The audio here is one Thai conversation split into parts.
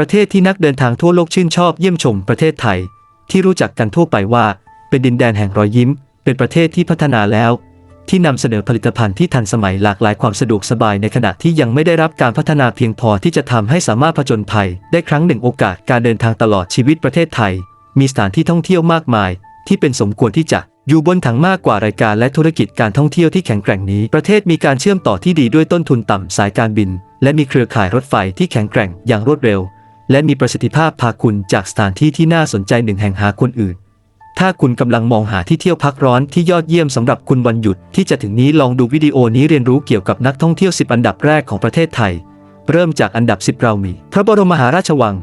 ประเทศที่นักเดินทางทั่วโลกชื่นชอบเยี่ยมชมประเทศไทย ที่รู้จักกันทั่วไปว่า เป็นดินแดนแห่งรอยยิ้ม เป็นประเทศที่พัฒนาแล้ว ที่นำเสนอผลิตภัณฑ์ที่ทันสมัยหลากหลายความสะดวกสบายในขณะที่ยังไม่ได้รับการพัฒนาเพียงพอที่จะทำให้สามารถผจญภัย ได้ครั้งหนึ่งโอกาสการเดินทางตลอดชีวิตประเทศไทย มีสถานที่ท่องเที่ยวมากมาย ที่เป็นสมควรที่จะอยู่บนถังมากกว่ารายการและธุรกิจการท่องเที่ยวที่แข็งแกร่งนี้ ประเทศมีการเชื่อมต่อที่ดีด้วยต้นทุนต่ำสายการบิน และมีเครือข่ายรถไฟที่แข็งแกร่งอย่างรวดเร็ว และมีประสิทธิภาพพาคุณจากสถานที่ที่น่าสนใจหนึ่งแห่งหาคนอื่น ถ้าคุณกำลังมองหาที่เที่ยวพักร้อนที่ยอดเยี่ยมสำหรับคุณวันหยุดที่จะถึงนี้ลองดูวิดีโอนี้เรียนรู้เกี่ยวกับนักท่องเที่ยว 10 อันดับแรกของประเทศไทย เริ่มจากอันดับ 10 เรามี พระบรมมหาราชวัง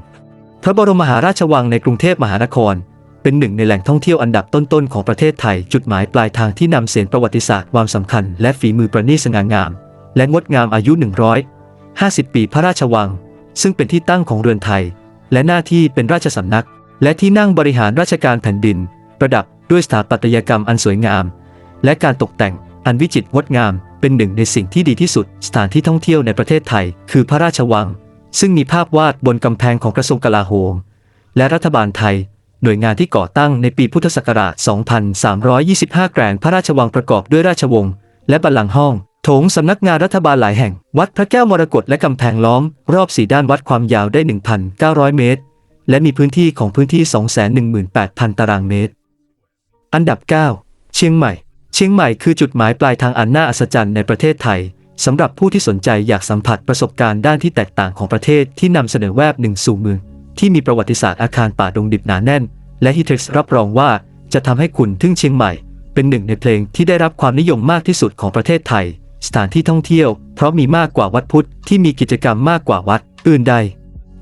พระบรมมหาราชวังในกรุงเทพมหานครเป็นหนึ่งในแหล่งท่องเที่ยวอันดับต้นๆของประเทศไทย จุดหมายปลายทางที่นำเสนประวัติศาสตร์ความสำคัญ และฝีมือประณีตสง่างาม และงดงามอายุ 150 ปีพระราชวัง ซึ่งเป็นที่ตั้งของเรือนไทย และหน้าที่เป็นราชสำนัก และที่นั่งบริหารราชการแผ่นดิน ประดับด้วยสถาปัตยกรรมอันสวยงาม และการตกแต่งอันวิจิตรงดงาม เป็นหนึ่งในสิ่งที่ดีที่สุด สถานที่ท่องเที่ยวในประเทศไทย คือพระราชวัง ซึ่งมีภาพวาดบนกำแพงของกระทรวงกลาโหม และรัฐบาลไทย หน่วยงานที่ก่อตั้งในปีพุทธศักราช 2325 แกรนพระราชวังประกอบด้วยราชวงศ์และบัลลังก์ห้อง โถงสำนักงานรัฐบาลหลายแห่ง วัดพระแก้วมรกตและกำแพงล้อม รอบสี่ด้านวัดความยาวได้ 1,900 เมตร และมีพื้นที่ของพื้นที่ 218,000 ตารางเมตร อันดับ 9 เชียงใหม่ เชียงใหม่คือจุดหมายปลายทางอันน่าอัศจรรย์ในประเทศไทยสำหรับผู้ที่สนใจอยากสัมผัสประสบการณ์ด้านที่แตกต่างของประเทศที่นำเสนอแวบหนึ่งสู่เมืองที่มีประวัติศาสตร์อาคารป่าดงดิบหนาแน่น และฮิเท็กซ์รับรองว่าจะทำให้คุณทึ่งเชียงใหม่ เป็นหนึ่งในเพลงที่ได้รับความนิยมมากที่สุดของประเทศไทย สถานที่ท่องเที่ยว เพราะมีมากกว่าวัดพุทธที่มีกิจกรรมมากกว่าวัด อื่นใด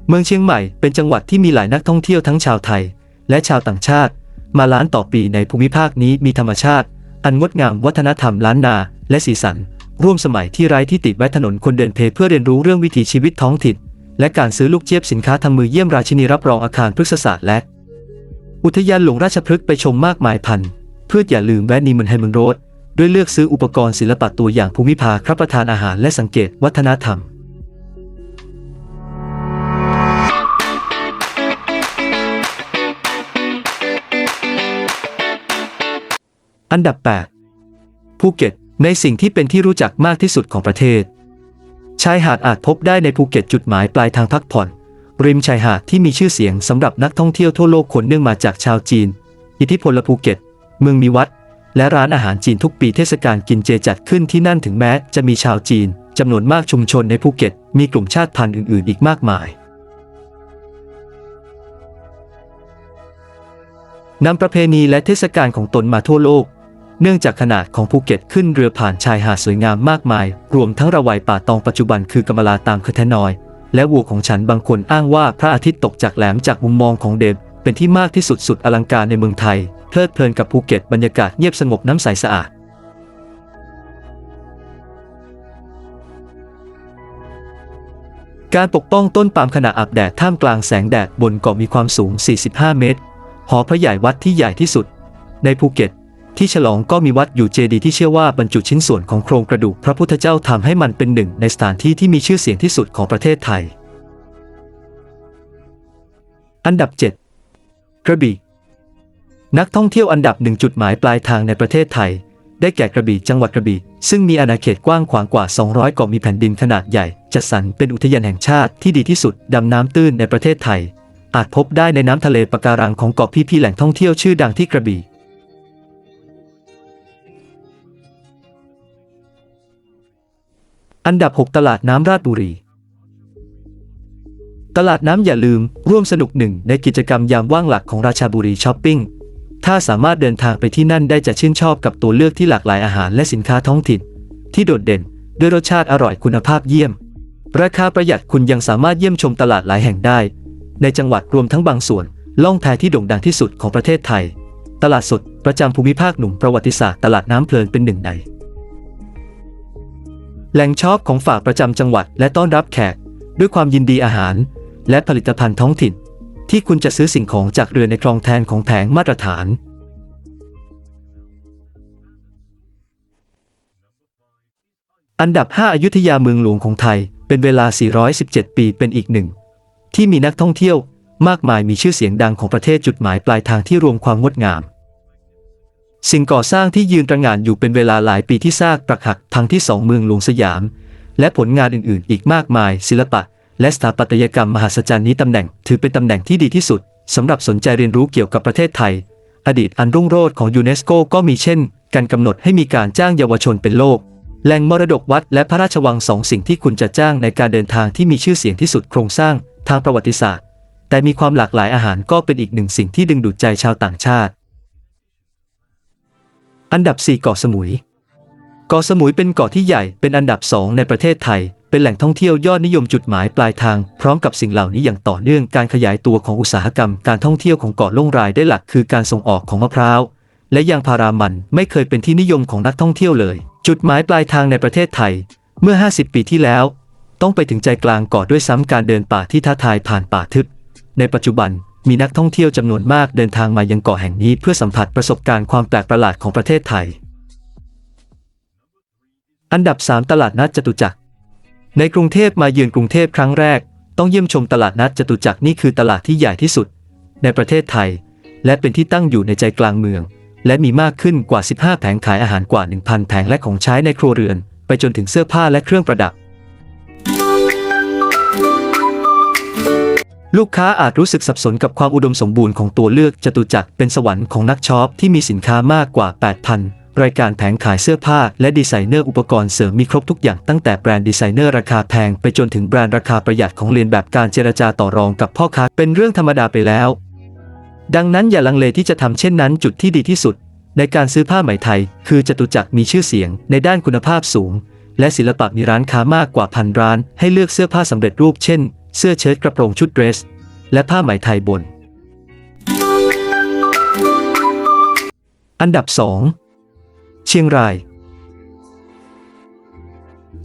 เมืองเชียงใหม่เป็นจังหวัดที่มีหลายนักท่องเที่ยวทั้งชาวไทย และชาวต่างชาติ มาล้านต่อปีในภูมิภาคนี้มีธรรมชาติ อันงดงามวัฒนธรรมล้านนาและสีสัน ร่วมสมัยที่ไร้ที่ติดไว้ถนนคนเดินเพเพื่อเรียนรู้เรื่องวิถีชีวิตท้องถิ่นและการซื้อลูกเจี๊ยบสินค้าทำมือเยี่ยมราชินีรับรองอาคารพฤกษศาสตร์และ อุทยานหลวงราชพฤกษ์ไปชมมากมายพันเพื่ออย่าลืมแวะนีมันไฮมันโรด ด้วยเลือกซื้ออุปกรณ์ศิลปะตัวอย่างภูมิภาครับประทานอาหารและสังเกตวัฒนธรรมอันดับ 8 ภูเก็ต ในสิ่งที่เป็นที่รู้จักมากที่สุดของประเทศ ชายหาดอาจพบได้ในภูเก็ตจุดหมายปลายทางพักผ่อน ริมชายหาดที่มีชื่อเสียงสำหรับนักท่องเที่ยวทั่วโลกคนเนื่องมาจากชาวจีน อิทธิพลภูเก็ต เมืองมีวัด และร้านอาหารจีนทุกปีเทศกาลกินเจจัดขึ้นที่นั่นถึงแม้จะมีชาวจีนจำนวนมากชุมชนในภูเก็ต มีกลุ่มชาติพันธุ์อื่น ๆ อีกมากมาย นำประเพณีและเทศกาลของตนมาทั่วโลก เนื่องจากขนาดของภูเก็ตขึ้นเรือผ่านชายหาดสวยงามมากมาย รวมทั้งระไวป่าตองปัจจุบันคือกำมลาตามคทนอย และวัวของฉันบางคนอ้างว่าพระอาทิตย์ตกจากแหลมจากมุมมองของเดบเป็นที่มากที่สุดสุดอลังการในเมืองไทย เพลิดเพลินกับภูเก็ตบรรยากาศเงียบสงบน้ำใสสะอาดการปกป้องต้นปาล์มขณะอาบแดดท่ามกลางแสงแดดบนเกาะมีความสูง 45 เมตร หอพระใหญ่วัดที่ใหญ่ที่สุด ในภูเก็ต ที่ฉลองก็มีวัดอยู่เจดีย์ที่เชื่อว่าบรรจุชิ้นส่วนของโครงกระดูกพระพุทธเจ้าทำให้มันเป็นหนึ่งในสถานที่ที่มีชื่อเสียงที่สุดของประเทศไทย อันดับ 7 กระบี่ นักท่องเที่ยวอันดับหนึ่งจุดหมายปลายทางในประเทศไทย ได้แก่กระบี่จังหวัดกระบี่ซึ่งมีอาณาเขตกว้างขวางกว่า 200 เกาะมีแผ่นดินขนาดใหญ่จัดสรรเป็นอุทยานแห่งชาติที่ดีที่สุดดำน้ำตื้นในประเทศไทย อาจพบได้ในน้ำทะเลปะการังของเกาะพี่พี่แหล่งท่องเที่ยวชื่อดังที่กระบี่อันดับ 6 ตลาดน้ำราชบุรีตลาดน้ำอย่าลืมร่วมสนุกหนึ่งในกิจกรรมยามว่างหลักของราชาบุรีช้อปปิ้ง ถ้าสามารถเดินทางไปที่นั่นได้จะชื่นชอบกับตัวเลือกที่หลากหลายอาหารและสินค้าท้องถิ่น ที่โดดเด่น ด้วยรสชาติอร่อยคุณภาพเยี่ยม ราคาประหยัดคุณยังสามารถเยี่ยมชมตลาดหลายแห่งได้ ในจังหวัดรวมทั้งบางส่วน ล่องแพที่โด่งดังที่สุดของประเทศไทย ตลาดสดประจำภูมิภาคหนุ่มประวัติศาสตร์ตลาดน้ำเพลินเป็นหนึ่งในแหล่งช็อปของฝากประจำจังหวัดและต้อนรับแขก ด้วยความยินดีอาหาร และผลิตภัณฑ์ท้องถิ่น ที่คุณจะซื้อสิ่งของจากเรือในคลองแทนของแผงมาตรฐาน อันดับ 5 อยุธยาเมืองหลวงของไทย เป็นเวลา 417 ปีเป็นอีกหนึ่ง ที่มีนักท่องเที่ยวมากมายมีชื่อเสียงดังของประเทศจุดหมายปลายทางที่รวมความงดงาม สิ่งก่อสร้างที่ยืนตระหง่านอยู่เป็นเวลาหลายปีที่ซากปรักหักทั้งที่สองเมืองหลวงสยาม และผลงานอื่นๆ อีกมากมายศิลปะ และสถาปัตยกรรมมหัศจรรย์นี้ตำแหน่งถือเป็นตำแหน่งที่ดีที่สุดสำหรับสนใจเรียนรู้เกี่ยวกับประเทศไทย อดีตอันรุ่งโรจน์ของยูเนสโกก็มีเช่น การกำหนดให้มีการจ้างเยาวชนเป็นโลกแหล่งมรดกวัดและพระราชวังสองสิ่งที่คุณจะจ้างในการเดินทางที่มีชื่อเสียงที่สุดโครงสร้างทางประวัติศาสตร์ แต่มีความหลากหลายอาหารก็เป็นอีกหนึ่งสิ่งที่ดึงดูดใจชาวต่างชาติ อันดับ 4 เกาะสมุย เกาะสมุยเป็นเกาะที่ใหญ่เป็นอันดับ2ในประเทศไทย เป็นแหล่งท่องเที่ยวยอดนิยมจุดหมายปลายทาง พร้อมกับสิ่งเหล่านี้อย่างต่อเนื่องการขยายตัวของอุตสาหกรรม การท่องเที่ยวของเกาะล่งรายได้หลักคือการส่งออกของมะพร้าวและยางพารามันไม่เคยเป็นที่นิยมของนักท่องเที่ยวเลย จุดหมายปลายทางในประเทศไทย เมื่อ 50 ปีที่แล้ว ต้องไปถึงใจกลางเกาะด้วยซ้ำการเดินป่าที่ท้าทายผ่านป่าทึบ ในปัจจุบันมีนักท่องเที่ยวจำนวนมากเดินทางมายังเกาะแห่งนี้เพื่อสัมผัสประสบการณ์ความแปลกประหลาดของประเทศไทย อันดับ 3 ตลาดนัดจตุจักร ในกรุงเทพมาเยือนกรุงเทพครั้งแรก ต้องเยี่ยมชมตลาดนัดจตุจักรนี่คือตลาดที่ใหญ่ที่สุด ในประเทศไทย และเป็นที่ตั้งอยู่ในใจกลางเมือง และมีมากขึ้นกว่า 15 แผงขายอาหารกว่า 1,000 แผงและของใช้ในครัวเรือน ไปจนถึงเสื้อผ้าและเครื่องประดับ ลูกค้าอาจรู้สึกสับสนกับความอุดมสมบูรณ์ของตัวเลือกจตุจักรเป็นสวรรค์ของนักช็อปที่มีสินค้ามากกว่า 8,000 รายการแผงขายเสื้อผ้าและดีไซเนอร์อุปกรณ์เสริมมีครบทุกอย่างตั้งแต่แบรนด์ดีไซเนอร์ราคาแพงไปจนถึงแบรนด์ราคาประหยัดของเรียนแบบการเจรจาต่อรองกับพ่อค้าเป็นเรื่องธรรมดาไปแล้ว ดังนั้นอย่าลังเลที่จะทำเช่นนั้นจุดที่ดีที่สุด ในการซื้อผ้าไหมไทย คือจตุจักรมีชื่อเสียงในด้านคุณภาพสูง และศิลปะมีร้านค้ามากกว่าพันร้าน ให้เลือกเสื้อผ้าสำเร็จรูปเช่น เสื้อเชิ้ตกระโปรงชุดเดรส และผ้าไหมไทยบน อันดับ 2 ชียงราย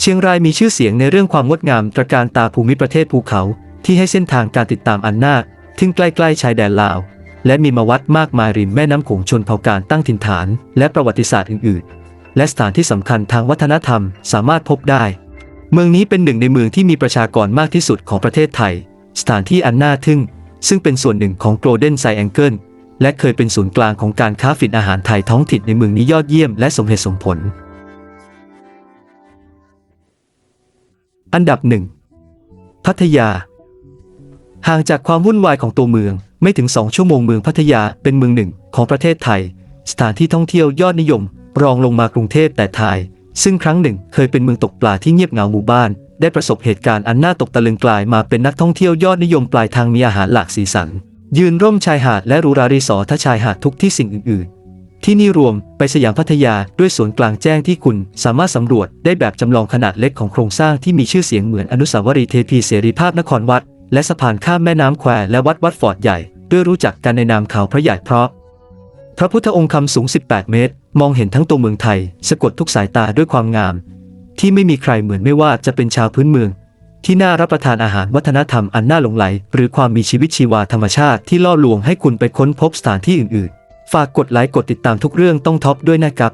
เชียงรายมีชื่อเสียงในเรื่องความงดงามตระการตาภูมิประเทศภูเขา ที่ให้เส้นทางการติดตามอันนาคถึงใกล้ๆชายแดนลาว และมีมาวัดมากมายริมแม่น้ำโขงชนเผ่าการตั้งถิ่นฐาน และประวัติศาสตร์อื่นๆ และสถานที่สำคัญทางวัฒนธรรมสามารถพบได้ เมืองนี้เป็นหนึ่งในเมืองที่มีประชากรมากที่สุดของประเทศไทย สถานที่อันน่าทึ่ง ซึ่งเป็นส่วนหนึ่งของ Golden Triangle และเคยเป็นศูนย์กลางของการค้าฝิ่นอาหารไทยท้องถิ่นในเมืองนี้ยอดเยี่ยมและสมเหตุสมผล อันดับหนึ่งพัทยา ห่างจากความวุ่นวายของตัวเมืองไม่ถึง2ชั่วโมงเมืองพัทยาเป็นเมืองหนึ่งของประเทศไทย สถานที่ท่องเที่ยวยอดนิยม รองลงมากรุงเทพแต่ไทย ซึ่งครั้งหนึ่งเคยเป็นเมืองตกปลาที่เงียบเหงาหมู่บ้าน ได้ประสบเหตุการณ์อันน่าตกตะลึงกลายมาเป็นนักท่องเที่ยวยอดนิยมปลายทางมีอาหารหลากสีสัน ยืนร่มชายหาดและรูรารีสอร์ทชายหาดทุกที่สิ่งอื่น ๆ ที่นี่รวมไปสยามพัทยาด้วยสวนกลางแจ้งที่คุณสามารถสำรวจได้แบบจำลองขนาดเล็กของโครงสร้างที่มีชื่อเสียงเหมือนอนุสาวรีย์เทพีเสรีภาพนครวัด และสะพานข้ามแม่น้ำแควและวัดวัดฟอร์ดใหญ่ ด้วยรู้จักกันในนามเขาพระใหญ่เพราะ พระพุทธองค์คำสูง 18 เมตร มองเห็นทั้งตัวเมืองไทย สะกดทุกสายตาด้วยความงาม ที่ไม่มีใครเหมือนไม่ว่าจะเป็นชาวพื้นเมือง ที่น่ารับประทานอาหารวัฒนธรรมอันน่าหลงไหล หรือความมีชีวิตชีวาธรรมชาติที่ล่อลวงให้คุณไปค้นพบสถานที่อื่นๆ ฝากกดไลค์กดติดตามทุกเรื่องต้องท็อปด้วยนะครับ